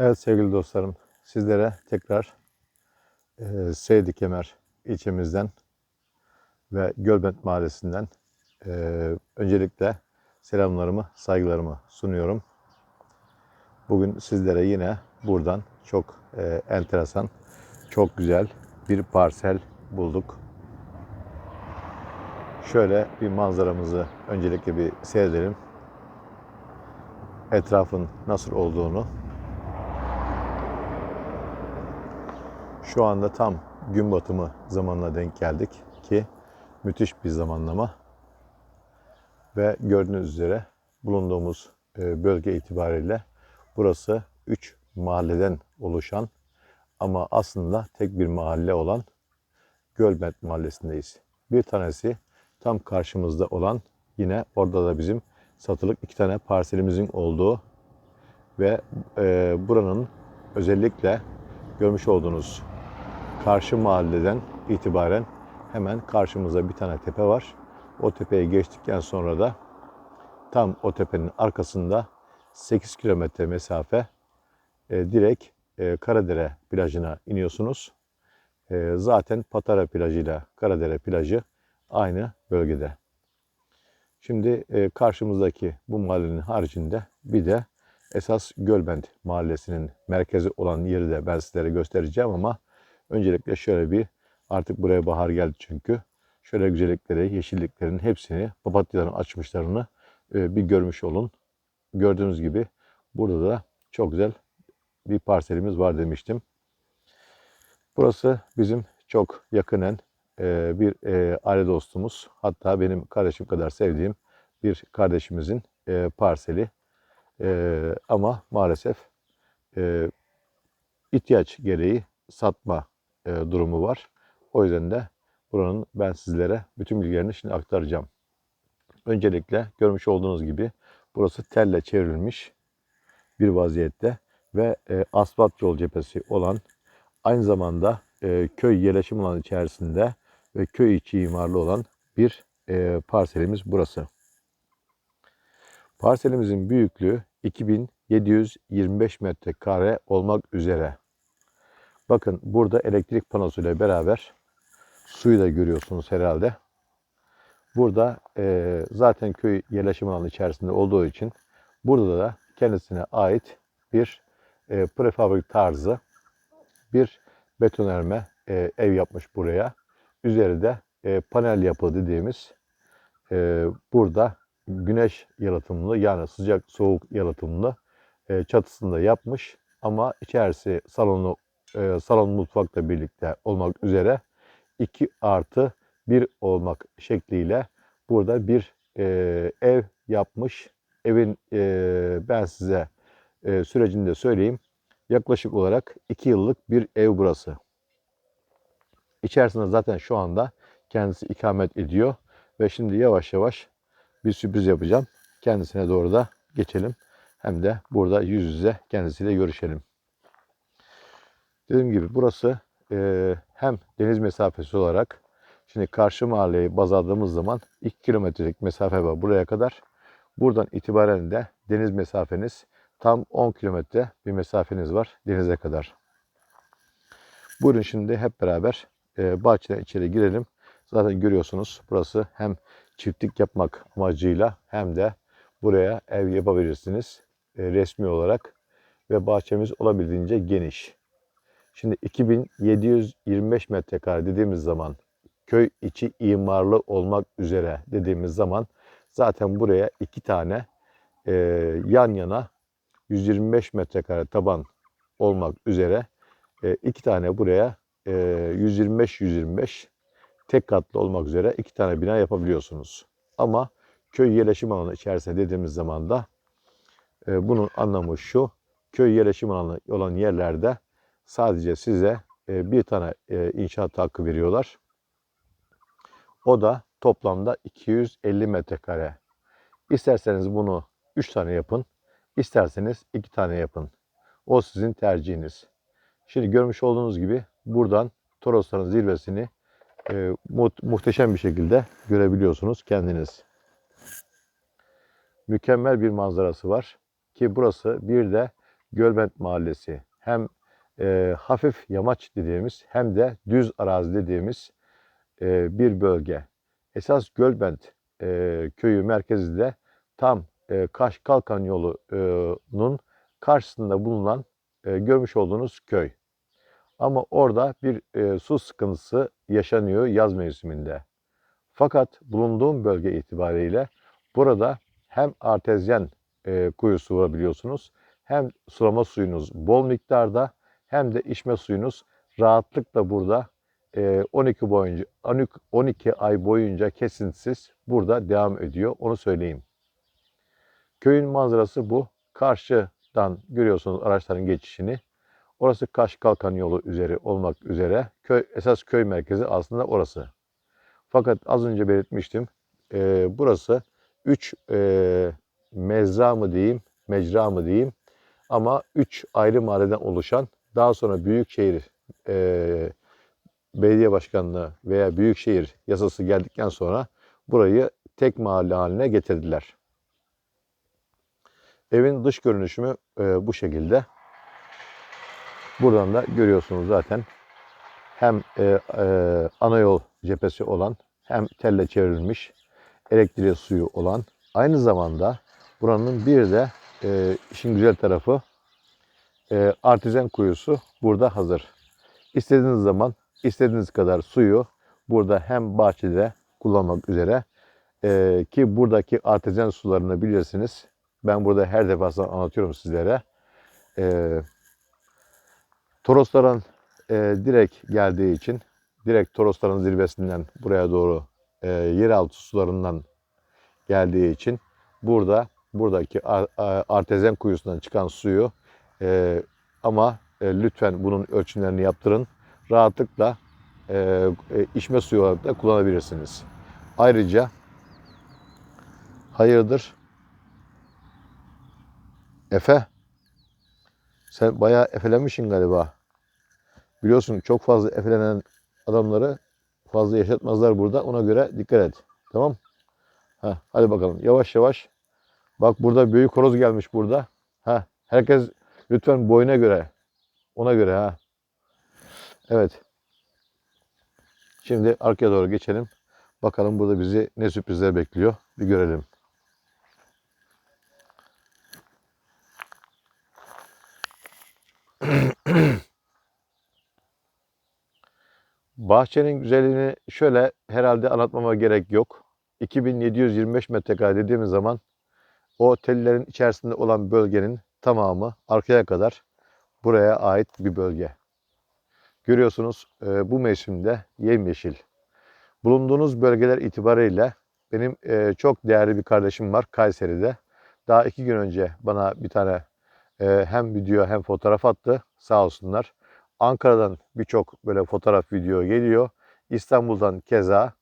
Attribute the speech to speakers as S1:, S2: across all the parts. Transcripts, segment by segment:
S1: Evet sevgili dostlarım, sizlere tekrar e, Seydi Kemer ilçemizden ve Gölbent Mahallesi'nden e, öncelikle selamlarımı, saygılarımı sunuyorum. Bugün sizlere yine buradan çok e, enteresan, çok güzel bir parsel bulduk. Şöyle bir manzaramızı öncelikle bir seyredelim. Etrafın nasıl olduğunu Şu anda tam gün batımı zamanına denk geldik ki müthiş bir zamanlama. Ve gördüğünüz üzere bulunduğumuz e, bölge itibariyle burası 3 mahalleden oluşan ama aslında tek bir mahalle olan Gölbent Mahallesi'ndeyiz. Bir tanesi tam karşımızda olan yine orada da bizim satılık iki tane parselimizin olduğu ve e, buranın özellikle görmüş olduğunuz karşı mahalleden itibaren hemen karşımıza bir tane tepe var. O tepeye geçtikten sonra da tam o tepenin arkasında 8 kilometre mesafe e, direkt e, Karadere plajına iniyorsunuz. E, zaten Patara plajıyla Karadere plajı aynı bölgede. Şimdi e, karşımızdaki bu mahallenin haricinde bir de esas Gölbent mahallesinin merkezi olan yeri de ben sizlere göstereceğim ama Öncelikle şöyle bir artık buraya bahar geldi çünkü. Şöyle güzellikleri, yeşilliklerin hepsini, papatyaların açmışlarını e, bir görmüş olun. Gördüğünüz gibi burada da çok güzel bir parselimiz var demiştim. Burası bizim çok yakınen e, bir e, aile dostumuz. Hatta benim kardeşim kadar sevdiğim bir kardeşimizin parseli. Ama maalesef ihtiyaç gereği satma e, durumu var. O yüzden de buranın ben sizlere bütün bilgilerini şimdi aktaracağım. Öncelikle görmüş olduğunuz gibi burası telle çevrilmiş bir vaziyette ve e, asfalt yol cephesi olan aynı zamanda e, köy yerleşim alanı içerisinde ve köy içi imarlı olan bir e, parselimiz burası. Parselimizin büyüklüğü 2725 metrekare olmak üzere Bakın burada elektrik panosuyla beraber suyu da görüyorsunuz herhalde. Burada e, zaten köy yerleşim alanı içerisinde olduğu için burada da kendisine ait bir e, prefabrik tarzı bir betonarme e, ev yapmış buraya. Üzerinde e, panel yapı dediğimiz e, burada güneş yalıtımlı yani sıcak soğuk yalıtımlı e, çatısında yapmış ama içerisi salonu e, salon mutfakla birlikte olmak üzere 2 artı 1 olmak şekliyle burada bir e, ev yapmış. Evin e, ben size e, sürecini de söyleyeyim. Yaklaşık olarak 2 yıllık bir ev burası. İçerisinde zaten şu anda kendisi ikamet ediyor. Ve şimdi yavaş yavaş bir sürpriz yapacağım. Kendisine doğru da geçelim. Hem de burada yüz yüze kendisiyle görüşelim. Dediğim gibi burası e, hem deniz mesafesi olarak şimdi karşı mahalleyi baz aldığımız zaman 2 kilometrelik mesafe var buraya kadar. Buradan itibaren de deniz mesafeniz tam 10 kilometre bir mesafeniz var denize kadar. Buyurun şimdi hep beraber e, bahçeden içeri girelim. Zaten görüyorsunuz burası hem çiftlik yapmak amacıyla hem de buraya ev yapabilirsiniz e, resmi olarak ve bahçemiz olabildiğince geniş. Şimdi 2725 metrekare dediğimiz zaman köy içi imarlı olmak üzere dediğimiz zaman zaten buraya iki tane e, yan yana 125 metrekare taban olmak üzere e, iki tane buraya e, 125-125 tek katlı olmak üzere iki tane bina yapabiliyorsunuz. Ama köy yerleşim alanı içerisinde dediğimiz zaman da e, bunun anlamı şu. Köy yerleşim alanı olan yerlerde sadece size e, bir tane e, inşaat hakkı veriyorlar. O da toplamda 250 metrekare. İsterseniz bunu 3 tane yapın, isterseniz 2 tane yapın. O sizin tercihiniz. Şimdi görmüş olduğunuz gibi buradan Torosların zirvesini e, mu muhteşem bir şekilde görebiliyorsunuz kendiniz. Mükemmel bir manzarası var ki burası bir de Gölbent Mahallesi hem e, hafif yamaç dediğimiz hem de düz arazi dediğimiz e, bir bölge. Esas Gölbent e, köyü merkezinde tam e, Kaş Kalkan yolunun karşısında bulunan e, görmüş olduğunuz köy. Ama orada bir e, su sıkıntısı yaşanıyor yaz mevsiminde. Fakat bulunduğum bölge itibariyle burada hem artezyen e, kuyusu bulabiliyorsunuz hem sulama suyunuz bol miktarda hem de içme suyunuz rahatlıkla burada e, 12 boyunca 12 ay boyunca kesintisiz burada devam ediyor. Onu söyleyeyim. Köyün manzarası bu. Karşıdan görüyorsunuz araçların geçişini. Orası Kaş Kalkan yolu üzeri olmak üzere. Köy, esas köy merkezi aslında orası. Fakat az önce belirtmiştim. E, burası 3 e, mezra mı diyeyim, mecra mı diyeyim. Ama 3 ayrı mahalleden oluşan daha sonra Büyükşehir e, Belediye Başkanlığı veya Büyükşehir yasası geldikten sonra burayı tek mahalle haline getirdiler. Evin dış görünüşümü e, bu şekilde. Buradan da görüyorsunuz zaten hem e, e, ana yol cephesi olan hem telle çevrilmiş elektriği suyu olan aynı zamanda buranın bir de e, işin güzel tarafı e, kuyusu burada hazır. İstediğiniz zaman istediğiniz kadar suyu burada hem bahçede kullanmak üzere e, ki buradaki artezyen sularını bilirsiniz. Ben burada her defasında anlatıyorum sizlere. E, Torosların e, direkt geldiği için direkt Torosların zirvesinden buraya doğru e, yeraltı sularından geldiği için burada buradaki artezen kuyusundan çıkan suyu e, ama e, lütfen bunun ölçümlerini yaptırın. Rahatlıkla e, e, içme suyu olarak da kullanabilirsiniz. Ayrıca hayırdır Efe sen bayağı efelenmişsin galiba. Biliyorsun çok fazla efelenen adamları fazla yaşatmazlar burada. Ona göre dikkat et. Tamam? Ha, hadi bakalım. Yavaş yavaş. Bak burada büyük horoz gelmiş burada. Ha, herkes lütfen boyuna göre. Ona göre ha. Evet. Şimdi arkaya doğru geçelim. Bakalım burada bizi ne sürprizler bekliyor. Bir görelim. Bahçenin güzelliğini şöyle herhalde anlatmama gerek yok. 2725 metrekare dediğimiz zaman o tellerin içerisinde olan bölgenin tamamı arkaya kadar buraya ait bir bölge. Görüyorsunuz e, bu mevsimde yemyeşil. Bulunduğunuz bölgeler itibariyle benim e, çok değerli bir kardeşim var Kayseri'de. Daha iki gün önce bana bir tane e, hem video hem fotoğraf attı sağ olsunlar. Ankara'dan birçok böyle fotoğraf video geliyor. İstanbul'dan keza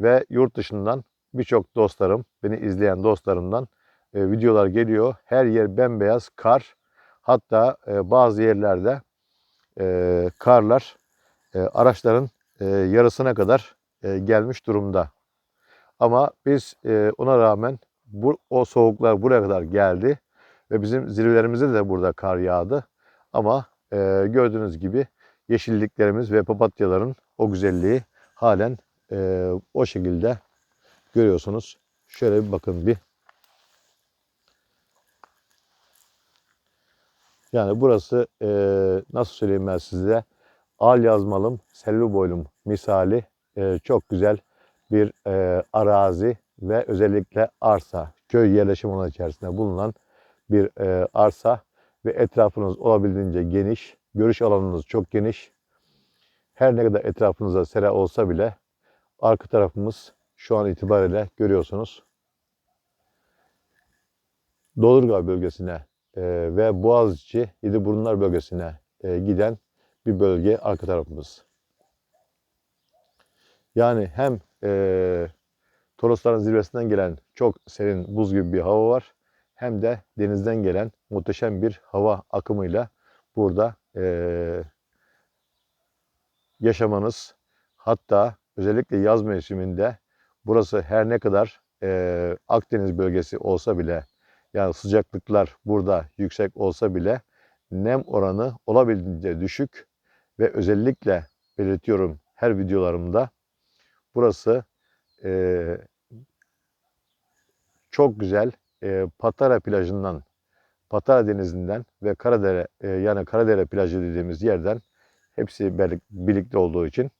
S1: ve yurt dışından birçok dostlarım, beni izleyen dostlarımdan e, videolar geliyor. Her yer bembeyaz kar. Hatta e, bazı yerlerde e, karlar e, araçların e, yarısına kadar e, gelmiş durumda. Ama biz e, ona rağmen bu, o soğuklar buraya kadar geldi ve bizim zirvelerimize de burada kar yağdı. Ama e, gördüğünüz gibi yeşilliklerimiz ve papatyaların o güzelliği halen e, o şekilde görüyorsunuz. Şöyle bir bakın bir. Yani burası e, nasıl söyleyeyim ben size al yazmalım, selvi boylum misali e, çok güzel bir e, arazi ve özellikle arsa, köy yerleşim alanı içerisinde bulunan bir e, arsa ve etrafınız olabildiğince geniş, görüş alanınız çok geniş. Her ne kadar etrafınızda sera olsa bile arka tarafımız şu an itibariyle görüyorsunuz. Dolurga bölgesine e, ve Boğaziçi, Yediburunlar bölgesine e, giden bir bölge arka tarafımız. Yani hem e, Torosların zirvesinden gelen çok serin buz gibi bir hava var. Hem de denizden gelen muhteşem bir hava akımıyla burada e, yaşamanız hatta özellikle yaz mevsiminde burası her ne kadar e, Akdeniz bölgesi olsa bile yani sıcaklıklar burada yüksek olsa bile nem oranı olabildiğince düşük ve özellikle belirtiyorum her videolarımda burası e, çok güzel e, Patara plajından Patara denizinden ve Karadere e, yani Karadere plajı dediğimiz yerden hepsi birlik- birlikte olduğu için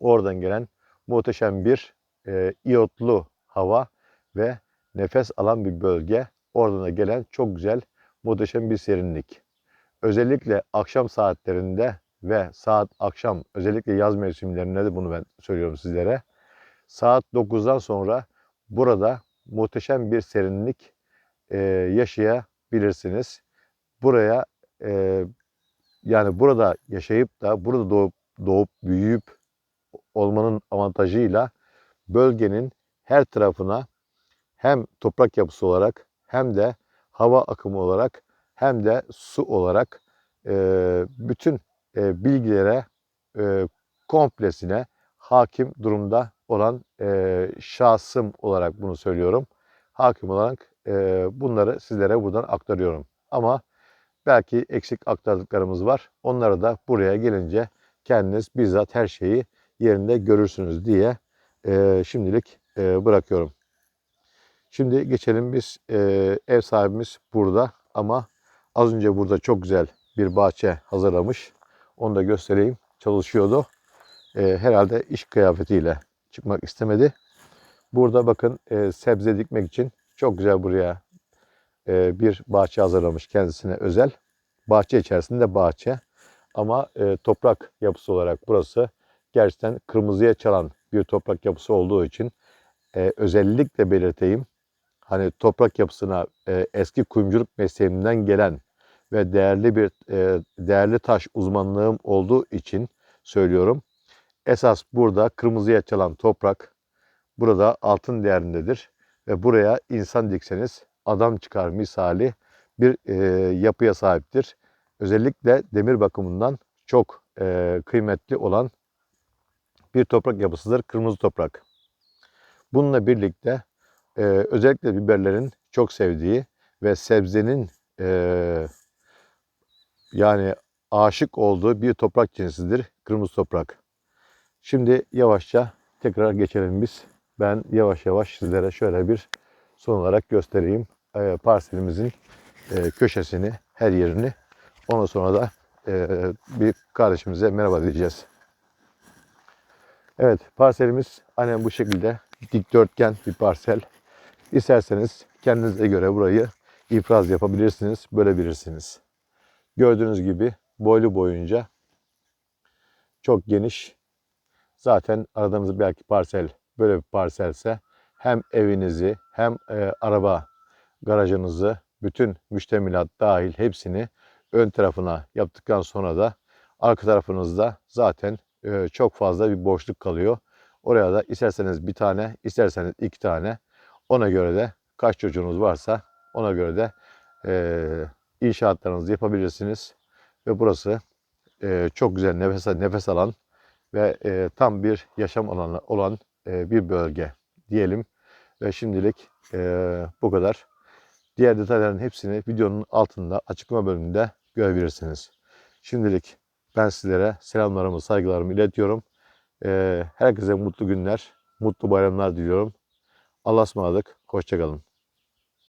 S1: oradan gelen muhteşem bir e, iyotlu hava ve nefes alan bir bölge. Oradan da gelen çok güzel muhteşem bir serinlik. Özellikle akşam saatlerinde ve saat akşam özellikle yaz mevsimlerinde de bunu ben söylüyorum sizlere. Saat 9'dan sonra burada muhteşem bir serinlik e, yaşayabilirsiniz. Buraya e, yani burada yaşayıp da burada doğup doğup büyüyüp olmanın avantajıyla bölgenin her tarafına hem toprak yapısı olarak hem de hava akımı olarak hem de su olarak e, bütün e, bilgilere e, komplesine hakim durumda olan e, şahsım olarak bunu söylüyorum. Hakim olarak e, bunları sizlere buradan aktarıyorum. Ama belki eksik aktardıklarımız var. Onları da buraya gelince kendiniz bizzat her şeyi yerinde görürsünüz diye e, şimdilik e, bırakıyorum. Şimdi geçelim biz e, ev sahibimiz burada ama az önce burada çok güzel bir bahçe hazırlamış. Onu da göstereyim. Çalışıyordu. E, herhalde iş kıyafetiyle çıkmak istemedi. Burada bakın e, sebze dikmek için çok güzel buraya e, bir bahçe hazırlamış kendisine özel. Bahçe içerisinde bahçe ama e, toprak yapısı olarak burası gerçekten kırmızıya çalan bir toprak yapısı olduğu için e, özellikle belirteyim. Hani toprak yapısına e, eski kuyumculuk mesleğimden gelen ve değerli bir e, değerli taş uzmanlığım olduğu için söylüyorum. Esas burada kırmızıya çalan toprak burada altın değerindedir ve buraya insan dikseniz adam çıkar misali bir e, yapıya sahiptir. Özellikle demir bakımından çok e, kıymetli olan bir toprak yapısıdır kırmızı toprak. Bununla birlikte e, özellikle biberlerin çok sevdiği ve sebzenin e, yani aşık olduğu bir toprak cinsidir kırmızı toprak. Şimdi yavaşça tekrar geçelim biz. Ben yavaş yavaş sizlere şöyle bir son olarak göstereyim e, parselimizin e, köşesini, her yerini. Ondan sonra da e, bir kardeşimize merhaba diyeceğiz. Evet, parselimiz aynen bu şekilde dikdörtgen bir parsel. İsterseniz kendinize göre burayı ifraz yapabilirsiniz, bölebilirsiniz. Gördüğünüz gibi boylu boyunca çok geniş. Zaten aradığınız belki parsel böyle bir parselse hem evinizi hem e, araba garajınızı bütün müştemilat dahil hepsini ön tarafına yaptıktan sonra da arka tarafınızda zaten e, çok fazla bir boşluk kalıyor. Oraya da isterseniz bir tane, isterseniz iki tane ona göre de kaç çocuğunuz varsa ona göre de e, inşaatlarınızı yapabilirsiniz. Ve burası e, çok güzel nefes, nefes alan ve e, tam bir yaşam alanı olan e, bir bölge diyelim. Ve şimdilik e, bu kadar. Diğer detayların hepsini videonun altında açıklama bölümünde görebilirsiniz. Şimdilik ben sizlere selamlarımı, saygılarımı iletiyorum. E, herkese mutlu günler, mutlu bayramlar diliyorum. Allah'a ısmarladık. Hoşçakalın.